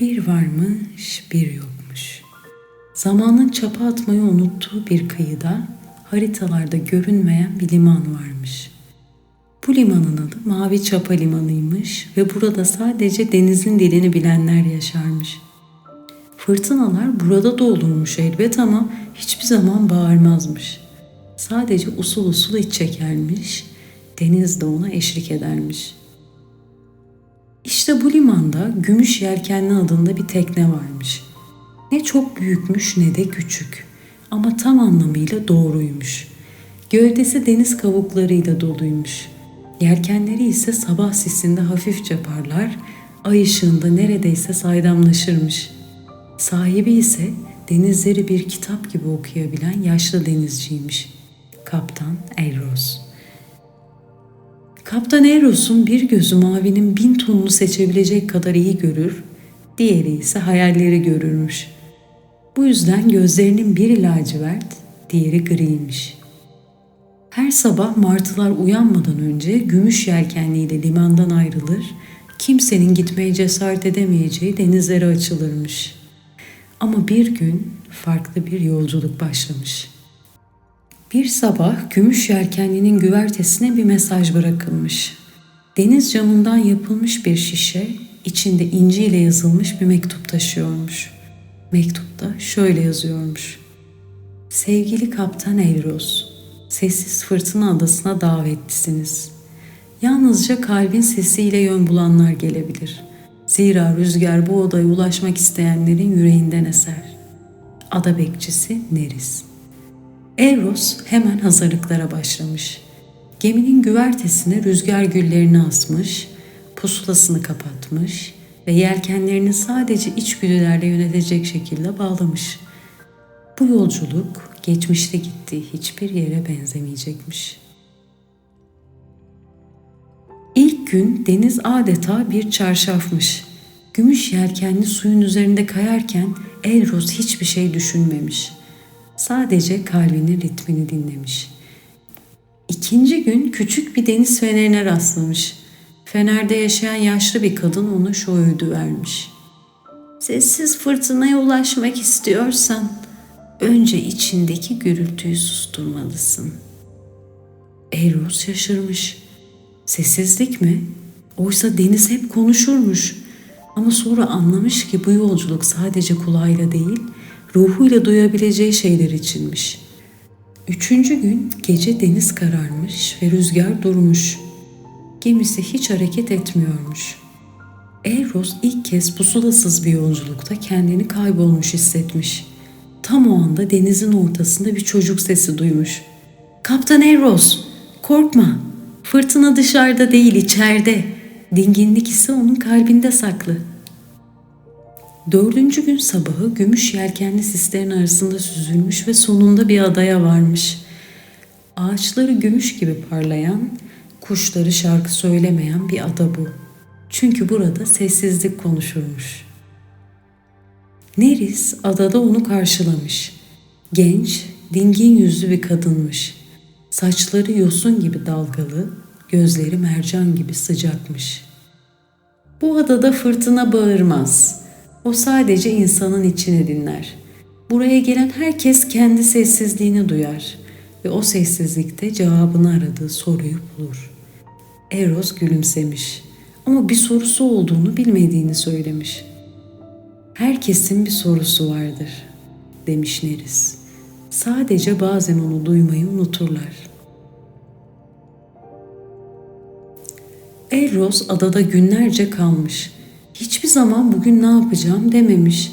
Bir varmış, bir yokmuş. Zamanın çapa atmayı unuttuğu bir kıyıda haritalarda görünmeyen bir liman varmış. Bu limanın adı Mavi Çapa Limanı'ymış ve burada sadece denizin dilini bilenler yaşarmış. Fırtınalar burada da olurmuş elbet ama hiçbir zaman bağırmazmış. Sadece usul usul iç çekermiş, deniz de ona eşlik edermiş.'' İşte bu limanda Gümüş Yelkenli adında bir tekne varmış. Ne çok büyükmüş ne de küçük ama tam anlamıyla doğruymuş. Gövdesi deniz kavuklarıyla doluymuş. Yelkenleri ise sabah sisinde hafifçe parlar, ay ışığında neredeyse saydamlaşırmış. Sahibi ise denizleri bir kitap gibi okuyabilen yaşlı denizciymiş. Kaptan Elros. Kaptan Eros'un bir gözü mavinin bin tonunu seçebilecek kadar iyi görür, diğeri ise hayalleri görürmüş. Bu yüzden gözlerinin biri lacivert, diğeri griymiş. Her sabah martılar uyanmadan önce gümüş yelkenliyle limandan ayrılır, kimsenin gitmeye cesaret edemeyeceği denizlere açılırmış. Ama bir gün farklı bir yolculuk başlamış.'' Bir sabah gümüş yelkenlinin güvertesine bir mesaj bırakılmış. Deniz camından yapılmış bir şişe, içinde inci ile yazılmış bir mektup taşıyormuş. Mektupta şöyle yazıyormuş. Sevgili Kaptan Evros, sessiz fırtına adasına davetlisiniz. Yalnızca kalbin sesiyle yön bulanlar gelebilir. Zira rüzgar bu odaya ulaşmak isteyenlerin yüreğinden eser. Ada bekçisi Neris.'' Eros hemen hazırlıklara başlamış. Geminin güvertesine rüzgar güllerini asmış, pusulasını kapatmış ve yelkenlerini sadece içgüdülerle yönetecek şekilde bağlamış. Bu yolculuk geçmişte gittiği hiçbir yere benzemeyecekmiş. İlk gün deniz adeta bir çarşafmış. Gümüş yelkenli suyun üzerinde kayarken Elros hiçbir şey düşünmemiş.'' Sadece kalbinin ritmini dinlemiş. İkinci gün küçük bir deniz fenerine rastlamış. Fenerde yaşayan yaşlı bir kadın ona şu öğüdü vermiş. Sessiz fırtınaya ulaşmak istiyorsan önce içindeki gürültüyü susturmalısın. Eros şaşırmış. Sessizlik mi? Oysa deniz hep konuşurmuş. Ama sonra anlamış ki bu yolculuk sadece kulağıyla değil, ruhuyla duyabileceği şeyler içinmiş. Üçüncü gün gece deniz kararmış ve rüzgar durmuş. Gemisi hiç hareket etmiyormuş. Eros ilk kez pusulasız bir yolculukta kendini kaybolmuş hissetmiş. Tam o anda denizin ortasında bir çocuk sesi duymuş. Kaptan Eros, korkma. Fırtına dışarıda değil içeride. Dinginlik ise onun kalbinde saklı.'' Dördüncü gün sabahı gümüş yelkenli sislerin arasında süzülmüş ve sonunda bir adaya varmış. Ağaçları gümüş gibi parlayan, kuşları şarkı söylemeyen bir ada bu. Çünkü burada sessizlik konuşurmuş. Neris adada onu karşılamış. Genç, dingin yüzlü bir kadınmış. Saçları yosun gibi dalgalı, gözleri mercan gibi sıcakmış. Bu adada fırtına bağırmaz.'' O sadece insanın içini dinler. Buraya gelen herkes kendi sessizliğini duyar ve o sessizlikte cevabını aradığı soruyu bulur. Eros gülümsemiş ama bir sorusu olduğunu bilmediğini söylemiş. Herkesin bir sorusu vardır demiş Neris. Sadece bazen onu duymayı unuturlar. Eros adada günlerce kalmış hiçbir zaman bugün ne yapacağım dememiş.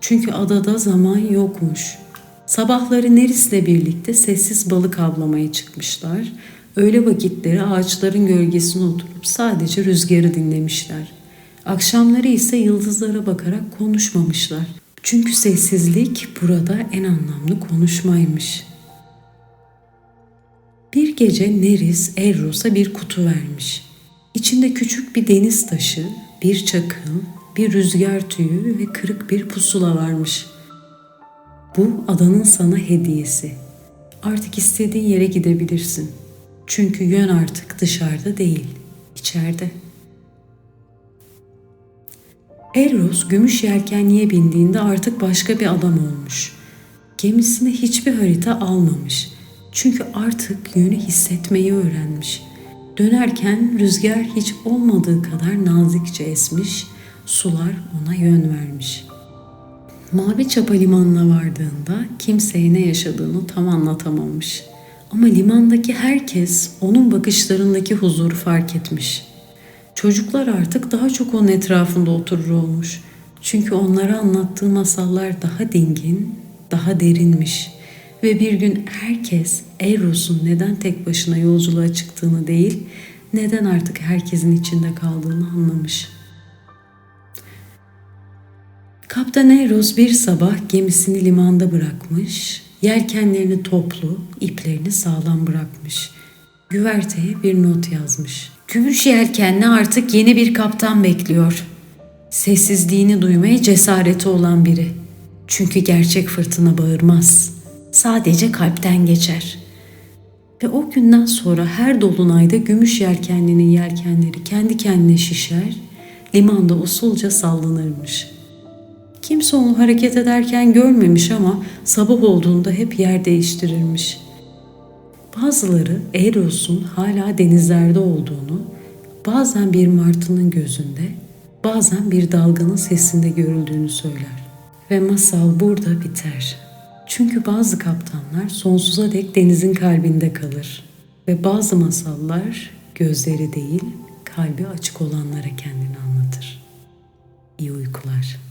Çünkü adada zaman yokmuş. Sabahları Neris'le birlikte sessiz balık avlamaya çıkmışlar. Öğle vakitleri ağaçların gölgesine oturup sadece rüzgarı dinlemişler. Akşamları ise yıldızlara bakarak konuşmamışlar. Çünkü sessizlik burada en anlamlı konuşmaymış. Bir gece Neris Eros'a bir kutu vermiş. İçinde küçük bir deniz taşı, bir çakıl, bir rüzgar tüyü ve kırık bir pusula varmış. Bu adanın sana hediyesi. Artık istediğin yere gidebilirsin. Çünkü yön artık dışarıda değil, içeride. Eros gümüş yelkenliğe bindiğinde artık başka bir adam olmuş. Gemisine hiçbir harita almamış. Çünkü artık yönü hissetmeyi öğrenmiş. Dönerken rüzgar hiç olmadığı kadar nazikçe esmiş, sular ona yön vermiş. Mavi Çapa limanına vardığında kimseye ne yaşadığını tam anlatamamış. Ama limandaki herkes onun bakışlarındaki huzuru fark etmiş. Çocuklar artık daha çok onun etrafında oturur olmuş. Çünkü onlara anlattığı masallar daha dingin, daha derinmiş. Ve bir gün herkes Eros'un neden tek başına yolculuğa çıktığını değil, neden artık herkesin içinde kaldığını anlamış. Kaptan Eros bir sabah gemisini limanda bırakmış, yelkenlerini toplu, iplerini sağlam bırakmış. Güverteye bir not yazmış. Gümüş yelkenli artık yeni bir kaptan bekliyor. Sessizliğini duymaya cesareti olan biri. Çünkü gerçek fırtına bağırmaz. Sadece kalpten geçer. Ve o günden sonra her dolunayda gümüş yelkenlinin yelkenleri kendi kendine şişer, limanda usulca sallanırmış.'' Kimse onu hareket ederken görmemiş ama sabah olduğunda hep yer değiştirirmiş. Bazıları Eros'un hala denizlerde olduğunu, bazen bir martının gözünde, bazen bir dalganın sesinde görüldüğünü söyler. Ve masal burada biter. Çünkü bazı kaptanlar sonsuza dek denizin kalbinde kalır. Ve bazı masallar gözleri değil, kalbi açık olanlara kendini anlatır. İyi uykular.